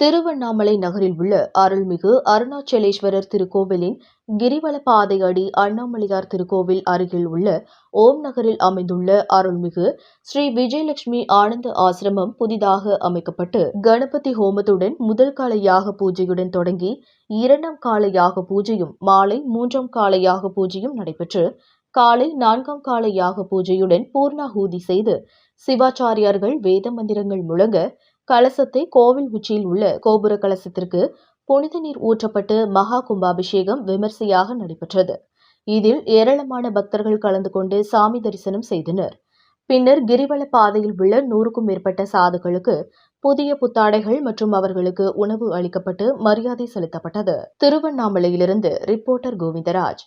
திருவண்ணாமலை நகரில் உள்ள அருள்மிகு அருணாச்சலேஸ்வரர் திருக்கோவிலின் கிரிவல பாதை அடி அண்ணாமலையார் திருக்கோவில் அருகில் உள்ள ஓம் நகரில் அமைந்துள்ள அருள்மிகு ஸ்ரீ விஜயலட்சுமி ஆனந்த ஆசிரமம் புதிதாக அமைக்கப்பட்டு கணபதி ஹோமத்துடன் முதல் கால யாக பூஜையுடன் தொடங்கி இரண்டாம் கால யாக பூஜையும் மாலை மூன்றாம் கால யாக பூஜையும் நடைபெற்று காலை நான்காம் கால யாக பூஜையுடன் பூர்ணாஹூதி செய்து சிவாச்சாரியார்கள் வேத மந்திரங்கள் முழங்க கலசத்தை கோவில் உச்சியில் உள்ள கோபுர கலசத்திற்கு புனித நீர் ஊற்றப்பட்டு மகா கும்பாபிஷேகம் விமர்சையாக நடைபெற்றது. இதில் ஏராளமான பக்தர்கள் கலந்து கொண்டு சாமி தரிசனம் செய்தனர். பின்னர் கிரிவல பாதையில் உள்ள நூறுக்கும் மேற்பட்ட சாதுகளுக்கு புதிய புத்தாடைகள் மற்றும் அவர்களுக்கு உணவு அளிக்கப்பட்டு மரியாதை செலுத்தப்பட்டது. திருவண்ணாமலையிலிருந்து ரிப்போர்ட்டர் கோவிந்தராஜ்.